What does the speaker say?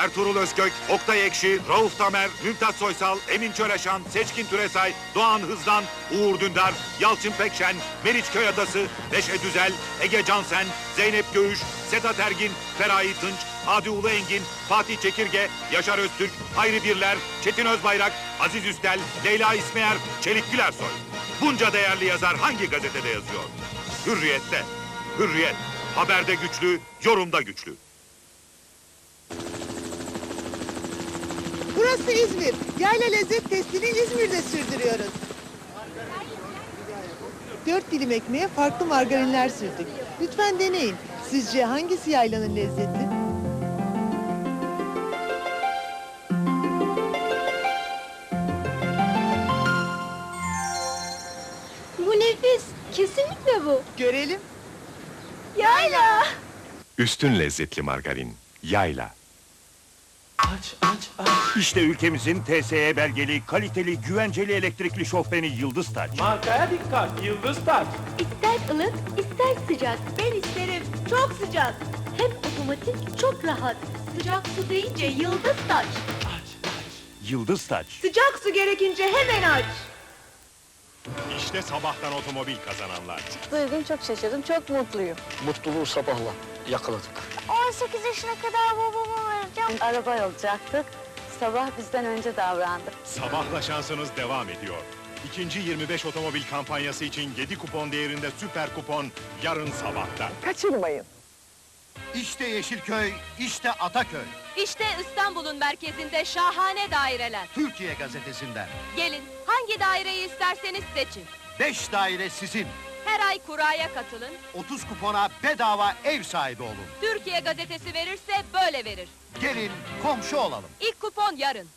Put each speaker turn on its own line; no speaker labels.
Ertuğrul Özkök, Oktay Ekşi, Rauf Tamer, Mümtaz Soysal, Emin Çöreşan, Seçkin Türesay, Doğan Hızdan, Uğur Dündar, Yalçın Pekşen, Meriç Köyadası, Neşe Düzel, Ege Cansen, Zeynep Göğüş, Sedat Ergin, Feraye Tınç, Adi Ulu Engin, Fatih Çekirge, Yaşar Öztürk, Hayri Birler, Çetin Özbayrak, Aziz Üstel, Leyla İsmeyer, Çelik Gülersoy. Bunca değerli yazar hangi gazetede yazıyor? Hürriyet'te. Hürriyet. Haberde güçlü, yorumda güçlü.
Burası İzmir. Yayla lezzet testini İzmir'de sürdürüyoruz. Dört dilim ekmeğe farklı margarinler sürdük. Lütfen deneyin. Sizce hangisi yaylanın lezzeti?
Bu nefis. Kesinlikle bu.
Görelim.
Yayla.
Üstün lezzetli margarin. Yayla.
Aç aç aç.
İşte ülkemizin TSE belgeli, kaliteli, güvenceli elektrikli şofbeni Yıldız Taç.
Markaya dikkat. Yıldız taç.
İster ılık, ister sıcak. Ben isterim. Çok sıcak. Hem otomatik, çok rahat. Sıcak su deyince yıldız taç.
Aç aç.
Yıldız Taç.
Sıcak su gerekince hemen aç.
İşte sabahtan otomobil kazananlar.
Bugün çok şaşırdım, çok mutluyum.
Mutluluğu sabahla yakaladık.
18 yaşına kadar babama vereceğim. Araba alacaktık. Sabah bizden önce davrandı.
Sabahla şansınız devam ediyor. İkinci 25 otomobil kampanyası için 7 kupon değerinde süper kupon yarın sabahta.
Kaçırmayın.
İşte Yeşilköy, işte Ataköy.
İşte İstanbul'un merkezinde şahane daireler.
Türkiye gazetesinden.
Gelin hangi daireyi isterseniz seçin.
Beş daire sizin.
Her ay kuraya katılın.
30 kupona bedava ev sahibi olun.
Türkiye gazetesi verirse böyle verir.
Gelin komşu olalım.
İlk kupon yarın.